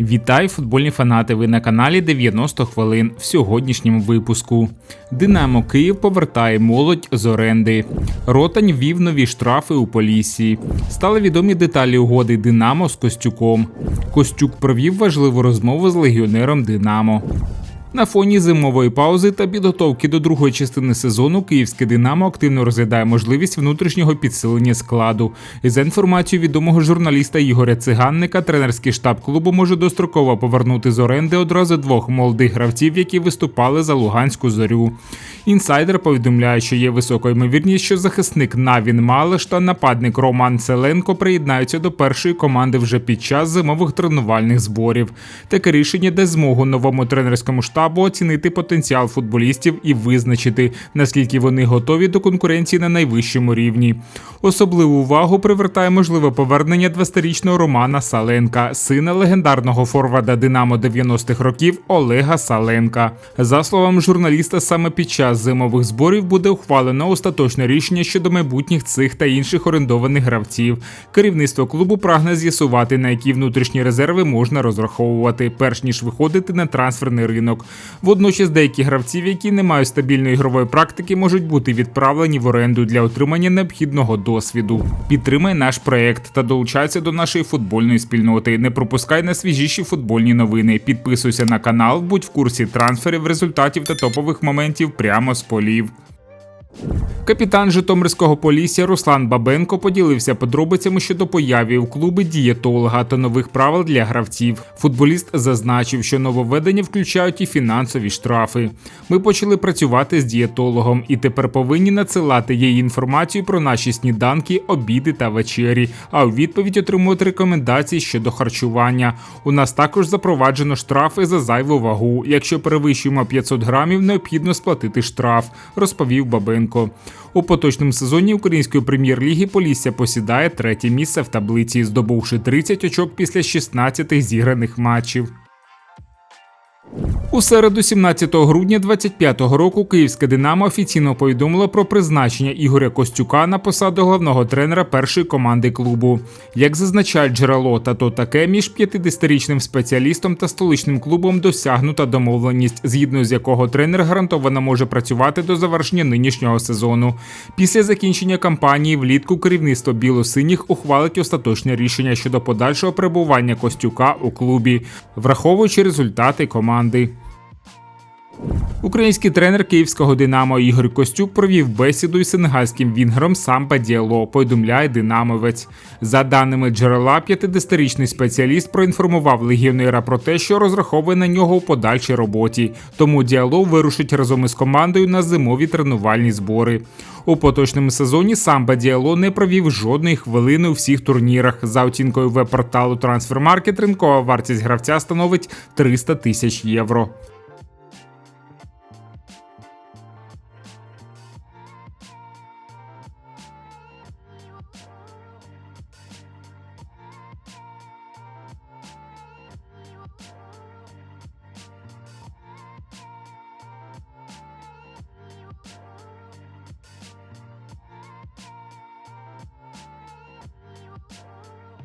Вітаю, футбольні фанати! Ви на каналі 90 хвилин в сьогоднішньому випуску. Динамо Київ повертає молодь з оренди. Ротань вів нові штрафи у Полісі. Стали відомі деталі угоди Динамо з Костюком. Костюк провів важливу розмову з легіонером Динамо. На фоні зимової паузи та підготовки до другої частини сезону київське Динамо активно розглядає можливість внутрішнього підсилення складу. І за інформацією відомого журналіста Ігоря Циганника, тренерський штаб клубу може достроково повернути з оренди одразу двох молодих гравців, які виступали за Луганську зорю. Інсайдер повідомляє, що є висока ймовірність, що захисник Навін Малеш та нападник Роман Селенко приєднаються до першої команди вже під час зимових тренувальних зборів. Таке рішення дасть змогу новому тренерському штабу оцінити потенціал футболістів і визначити, наскільки вони готові до конкуренції на найвищому рівні. Особливу увагу привертає можливе повернення 20-річного Романа Саленка, сина легендарного форварда Динамо 90-х років Олега Саленка. За словами журналіста, саме під час зимових зборів буде ухвалено остаточне рішення щодо майбутніх цих та інших орендованих гравців. Керівництво клубу прагне з'ясувати, на які внутрішні резерви можна розраховувати, перш ніж виходити на трансферний ринок. Водночас деякі гравців, які не мають стабільної ігрової практики, можуть бути відправлені в оренду для отримання необхідного досвіду. Підтримай наш проект та долучайся до нашої футбольної спільноти. Не пропускай найсвіжіші футбольні новини. Підписуйся на канал, будь в курсі трансферів, результатів та топових моментів прямо з полів. Капітан Житомирського полісся Руслан Бабенко поділився подробицями щодо появи у клубі дієтолога та нових правил для гравців. Футболіст зазначив, що нововведення включають і фінансові штрафи. Ми почали працювати з дієтологом і тепер повинні надсилати їй інформацію про наші сніданки, обіди та вечері. А у відповідь отримувати рекомендації щодо харчування. У нас також запроваджено штрафи за зайву вагу. Якщо перевищуємо 500 грамів, необхідно сплатити штраф, розповів Бабенко. У поточному сезоні української прем'єр-ліги Полісся посідає третє місце в таблиці, здобувши 30 очок після 16 зіграних матчів. У середу, 17 грудня 25-го року, київське Динамо офіційно повідомило про призначення Ігоря Костюка на посаду головного тренера першої команди клубу. Як зазначають джерело, та то таке між 50-річним спеціалістом та столичним клубом досягнута домовленість, згідно з якого тренер гарантовано може працювати до завершення нинішнього сезону. Після закінчення кампанії влітку керівництво білосиніх ухвалить остаточне рішення щодо подальшого перебування Костюка у клубі, враховуючи результати команди. Український тренер київського Динамо Ігор Костюк провів бесіду із сенегальським вінгером Сампа Діало, повідомляє Динамовець. За даними джерела, 50-річний спеціаліст проінформував легіонера про те, що розраховує на нього у подальшій роботі. Тому діало вирушить разом із командою на зимові тренувальні збори. У поточному сезоні Самба Діало не провів жодної хвилини у всіх турнірах. За оцінкою веб-порталу Transfermarkt ринкова вартість гравця становить 300 тисяч євро.